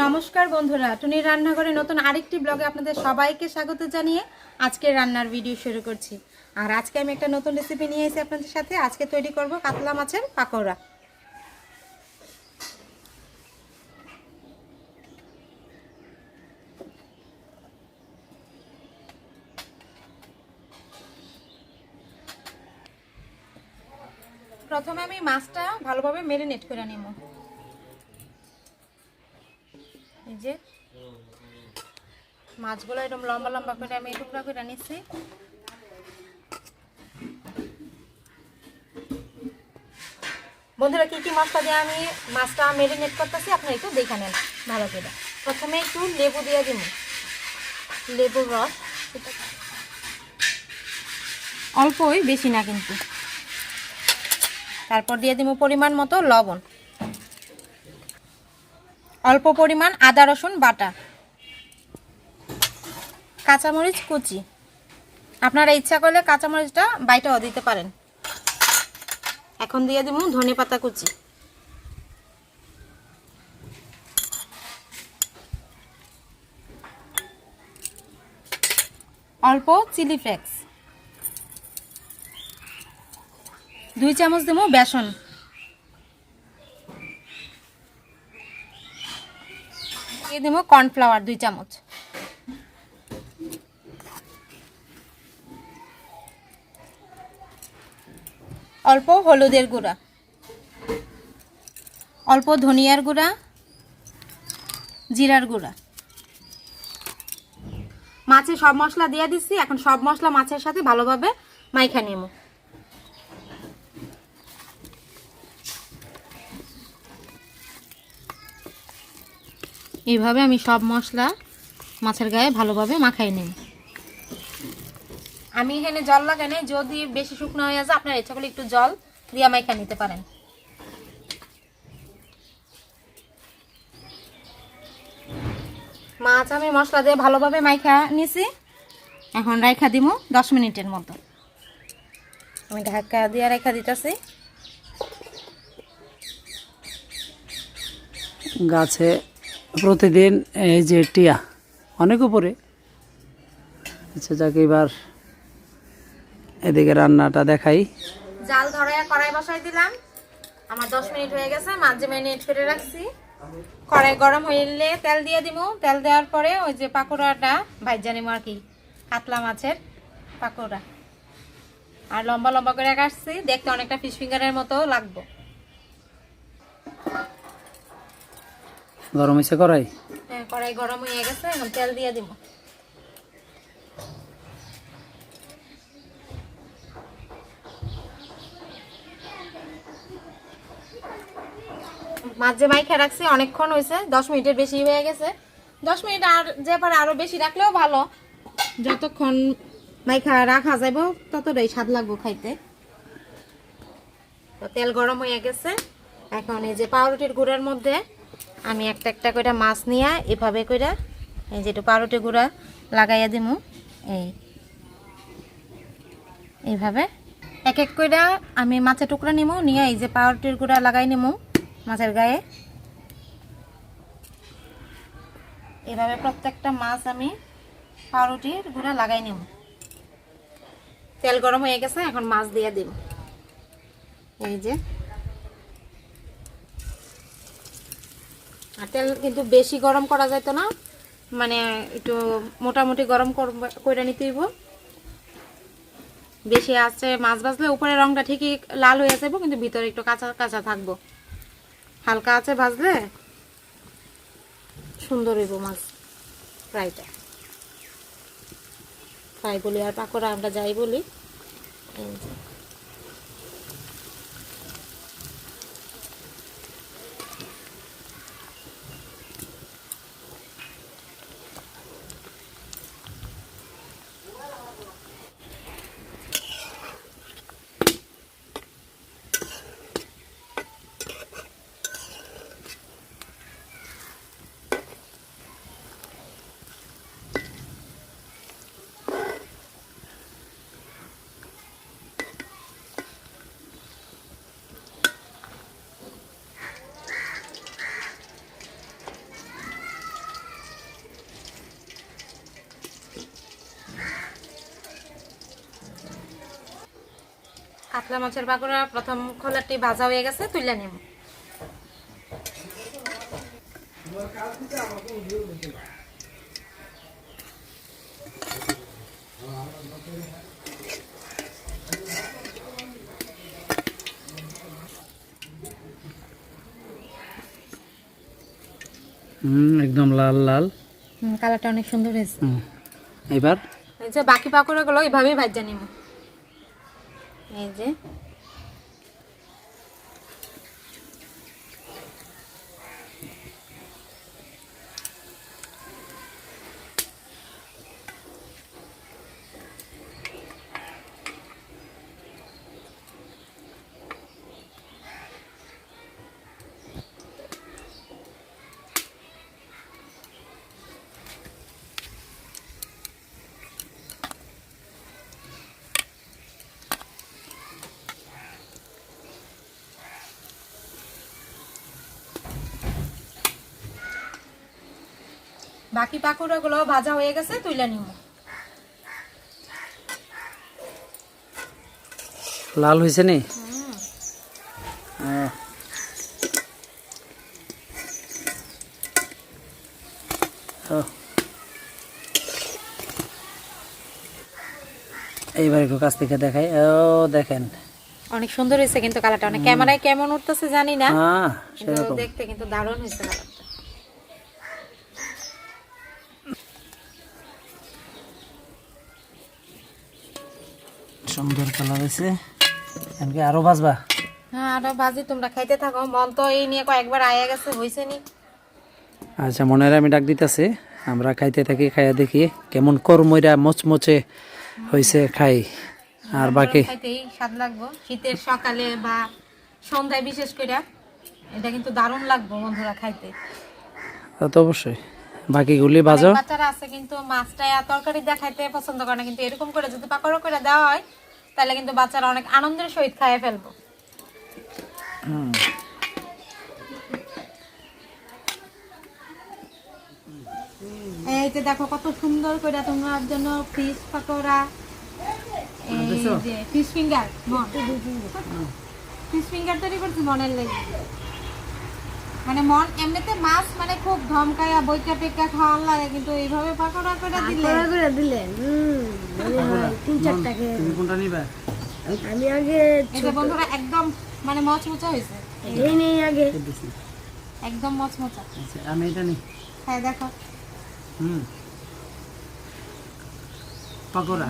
নমস্কার বন্ধুরা, টুনির রান্নাঘরে নতুন আরেকটি ব্লগে আপনাদের সবাইকে স্বাগত জানিয়ে আজকে রান্নার ভিডিও শুরু করছি। আর আজকে আমি একটা নতুন রেসিপি নিয়ে এসেছি আপনাদের সাথে। আজকে তৈরি করব কাতলা মাছের পাকোড়া। প্রথমে আমি মাছটা ভালোভাবে মেরিনেট করে নেব এই যে মাছগুলো এরকম লম্বা লম্বা করে আমি টুকরা করে নিচ্ছি। বন্ধুরা, কি কি মশলা দিয়ে আমি মাছটা মেরিনেট করতেছি, আপনারা একটু দেখে নেন ভালো করে। প্রথমে একটু লেবু দিয়ে দিব। লেবুর রস। অল্পই, বেশি না কিন্তু। তারপর দিয়ে দিব পরিমাণ মতো লবণ। অল্প পরিমাণ আদা, রসুন, বাটা। কাঁচামরিচ কুচি। আপনারা ইচ্ছা করলে কাঁচামরিচটা বাইটাও দিতে পারেন। এখন দিয়ে দিব ধনে পাতা কুচি। অল্প চিলি ফ্লেক্স। দুই চামচ দেবো বেসন। দিয়ে দেবো কর্নফ্লাওয়ার দুই চামচ। অল্প হলুদের গুঁড়া। অল্প ধনিয়ার গুঁড়া, জিরার গুঁড়া। মাছে সব মশলা দিয়ে দিচ্ছি, এখন সব মশলা মাছের সাথে ভালোভাবে মাইখা নেব এইভাবে আমি সব মশলা মাছের গায়ে ভালোভাবে মাখাই নেব আমি এখানে জল লাগাই নাই, যদি বেশি শুকনো হয়ে যায়, আপনার ইচ্ছা করলে একটু জল দিয়ে মাইখা নিতে পারেন। মাছ আমি মশলা দিয়ে ভালোভাবে মাইখা নিছি। এখন রাইখা দিব দশ মিনিটের মতো। আমি ঢাকা দিয়ে রেখা দিতেছি। গাছে প্রতিদিন এই যে টিয়া, অনেক উপরে। আচ্ছা যাকে, এবার এদিকে রান্নাটা দেখাই। জাল ধরে কড়াই বসাই দিলাম। আমার দশ মিনিট হয়ে গেছে মাঝে মিনিট করে রাখছি। কড়াই গরম হইলে তেল দিয়ে দিব তেল দেওয়ার পরে ওই যে পাকোড়াটা ভাইজা নিব আর কি কাতলা মাছের পাকোড়া। আর লম্বা লম্বা করে কাটছি দেখতে অনেকটা ফিশ ফিঙ্গারের মতো লাগবো। গরম হয়েছে কড়াই? হ্যাঁ কড়াই গরম হয়ে গেছে এখন তেল দিয়ে দিব মাছ যে মাইখা রাখছি, অনেকক্ষণ হয়েছে দশ মিনিটের বেশি হয়ে গেছে। দশ মিনিট আর যে পারে আরও বেশি রাখলেও ভালো। যতক্ষণ মাইখা রাখা যাইব, ততটাই স্বাদ লাগবো খাইতে। তো তেল গরম হয়ে গেছে। এখন এই যে পাউরুটির গুঁড়ার মধ্যে আমি একটা একটা করে মাছ নিয়ে এভাবে করে এই যে একটু পাউরুটি গুঁড়া লাগাইয়া দিমু। এই। এইভাবে। এক এক করে আমি মাছের টুকরা নিমু, নিয়ে এই যে পাউরুটির গুঁড়া লাগাই নিমু। মাছের গায়ে। এভাবে প্রত্যেকটা মাছ আমি পাউরুটির গুঁড়া লাগাই নিব। তেল গরম হয়ে গেছে, এখন মাছ দিয়ে দিব। এই যে। আর তেল কিন্তু বেশি গরম করা যেত না মানে একটু মোটামুটি গরম করে নিতে হইব। বেশি আছে মাছ ভাজলে উপরে রংটা ঠিকই লাল হয়ে যাব কিন্তু ভিতরে একটু কাঁচা কাঁচা থাকব। হালকা আছে ভাজলে? সুন্দর হইব মাছ ফ্রাইটা। ফ্রাই বলি আর পাকোড়া আমরা যাই বলি। কাতলা মাছের পাকোড়া প্রথম খোলাটি ভাজা হয়ে গেছে তুলে নেব। হুম একদম লাল লাল। কালারটা অনেক সুন্দর হয়েছে। এবার? এই যে বাকি পাকোড়াগুলো এইভাবেই ভাজা নিব। এই যে বাকি পাকোড়াগুলো ভাজা হয়ে গেছে তুলে নিব। লাল হয়েছে নি। এইবার একটু কাছ থেকে দেখাই। ও দেখেন। অনেক সুন্দর হয়েছে কিন্তু কালারটা। অনেক ক্যামেরায় কেমন উঠতেছে জানি না। হ্যাঁ দেখতে কিন্তু দারুণ হয়েছে কালারটা। সুন্দর কালার হয়েছে। এমনকি আরও বাজবা। হ্যাঁ আরও ভাজি তোমরা খাইতে থাকো। মন তো এই নিয়ে কয়েকবার আয়া গেছে হয়েছে নি। আচ্ছা মনের আমি ডাক দিতেছি আমরা খাইতে থাকি খাইয়া দেখি কেমন কর্মইরা মচমচে হয়েছে খাই। আর বাকি খাইতেই স্বাদ লাগবো। শীতের সকালে বা সন্ধ্যায় বিশেষ করে এটা কিন্তু দারুণ লাগবো বন্ধুরা খাইতে। তা তো অবশ্যই। বাকিগুলি অনেক বাচ্চারা আছে কিন্তু মাছটা আর তরকারি দিয়ে খাইতে পছন্দ করে না কিন্তু এরকম করে যদি পাকড়া করে দেওয়া হয় তাহলে কিন্তু বাচ্চারা অনেক আনন্দের সহিত খাইয়ে ফেলব। এই যে দেখো কত সুন্দর করে তোমার জন্য ফিস পাকোড়া এই যে ফিশ ফিঙ্গার ফিশ ফিঙ্গার তৈরি করছি মনের লেগে। মানে মন এমনিতে মাছ মানে খুব ধমকায়া বইকা টেকা খাওয়ার লাগে কিন্তু এইভাবে পাকোড়া করে দিলে? করে দিলেন হুম তিন চারটা খেয়ে। তুমি কোনটা নিবা? আমি আগে এই বন্ধুরা একদম মানে মচমচা হয়েছে। এই নেই আগে। একদম মচমচা। আচ্ছা আমি এটা নি হ্যাঁ দেখো। হুম। পকোড়া।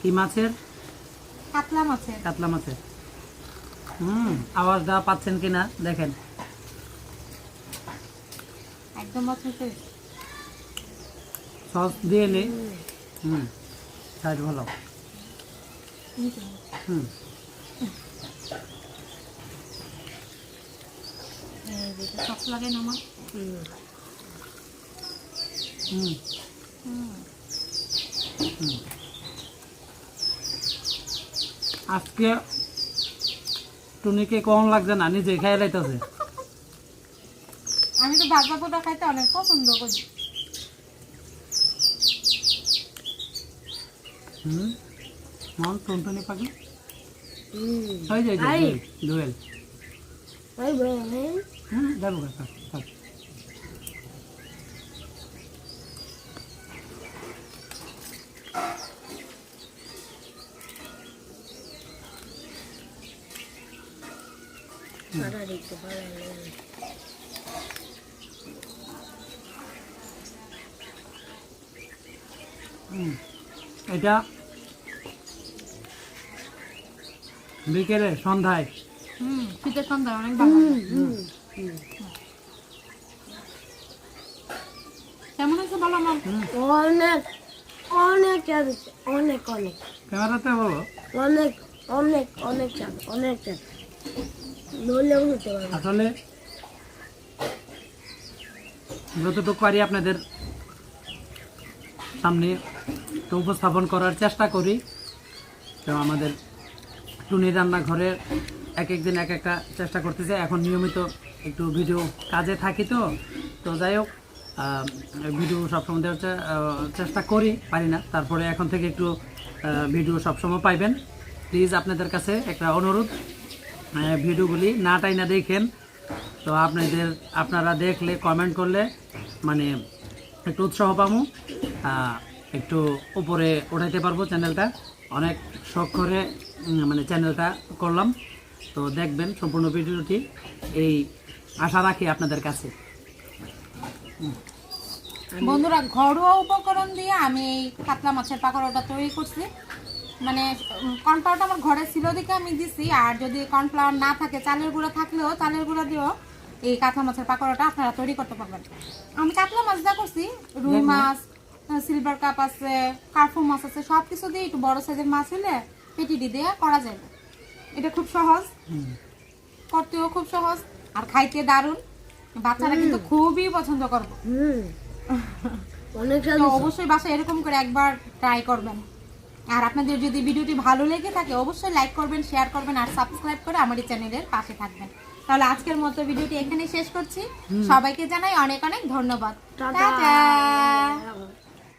কি মাছের? কাতলা মাছের। কাতলা মাছের। হুম আওয়াজটা পাচ্ছেন কিনা? দেখেন। সস দিয়ে নে। হুম সাইড ভালো। হুম। সস লাগে না আমার হুম। আজকে টুনিকে কম লাগছে না নিজে খেয়ে লাইতেছে। আমি তো ভাজা পোটা খাইতে অনেক পছন্দ করি। হুম? মন টুনটুনি পাখি? হুম। হয়ে যায় আই। ওই বলে হুম যাব কাকা থাক। সারা দেখতে ভালো লাগে হুম এটা বিকেলে সন্ধ্যায়। শীতের সন্ধ্যা অনেক ভালো কেমন আছে বলো আমার অনেক অনেক চাঁদ অনেক অনেক। ক্যামেরাতে বলো। অনেক অনেক অনেক চাঁদ অনেক চাঁদ। নইলেও হতে পারবে আসলে যতটুকু পারি আপনাদের সামনে উপস্থাপন করার চেষ্টা করি। তো আমাদের টুনির রান্নাঘরের এক এক দিন এক একটা চেষ্টা করতেছে। এখন নিয়মিত একটু ভিডিও কাজে থাকি তো। তো যাই হোক ভিডিও সবসময় দেওয়ার চেষ্টা করি, পারি না। তারপরে এখন থেকে একটু ভিডিও সবসময় পাইবেন। প্লিজ আপনাদের কাছে একটা অনুরোধ ভিডিওগুলি না টাই না দেখেন। তো আপনাদের, আপনারা দেখলে, কমেন্ট করলে মানে একটু উৎসাহ পাবো। একটু উপরে উঠাইতে পারব চ্যানেলটা অনেক শখ করে মানে চ্যানেলটা করলাম। তো দেখবেন সম্পূর্ণ ভিডিওটি। এই আশা রাখি আপনাদের কাছে। বন্ধুরা ঘরোয়া উপকরণ দিয়ে আমি এই কাতলা মাছের পাকোড়াটা তৈরি করছি। মানে কর্নফ্লাওয়ারটা আমার ঘরে ছিল দিকে আমি দিছি। আর যদি কর্নফ্লাওয়ার না থাকে চালের গুঁড়ো থাকলেও চালের গুঁড়ো দিয়েও এই কাতলা মাছের পাকোড়াটা আপনারা তৈরি করতে পারবেন। আমি কাতলা মাছ যা করছি রুই মাছ সিলভার কাপ আছে কার্ফু মাছ আছে সব কিছু দিয়ে একটু বড় সাইজের মাছ হলে পেটিটি দিয়ে করা যায় এটা খুব সহজ। করতেও খুব সহজ আর খাইতে দারুণ। বাচ্চারা কিন্তু খুবই পছন্দ করবে। অবশ্যই বাসায় এরকম করে একবার ট্রাই করবেন। আর আপনাদের যদি ভিডিওটি ভালো লেগে থাকে অবশ্যই লাইক করবেন শেয়ার করবেন আর সাবস্ক্রাইব করে আমার এই চ্যানেলের পাশে থাকবেন। তাহলে আজকের মতো ভিডিওটি এখানে শেষ করছি। সবাইকে জানাই অনেক অনেক ধন্যবাদ। টাটা।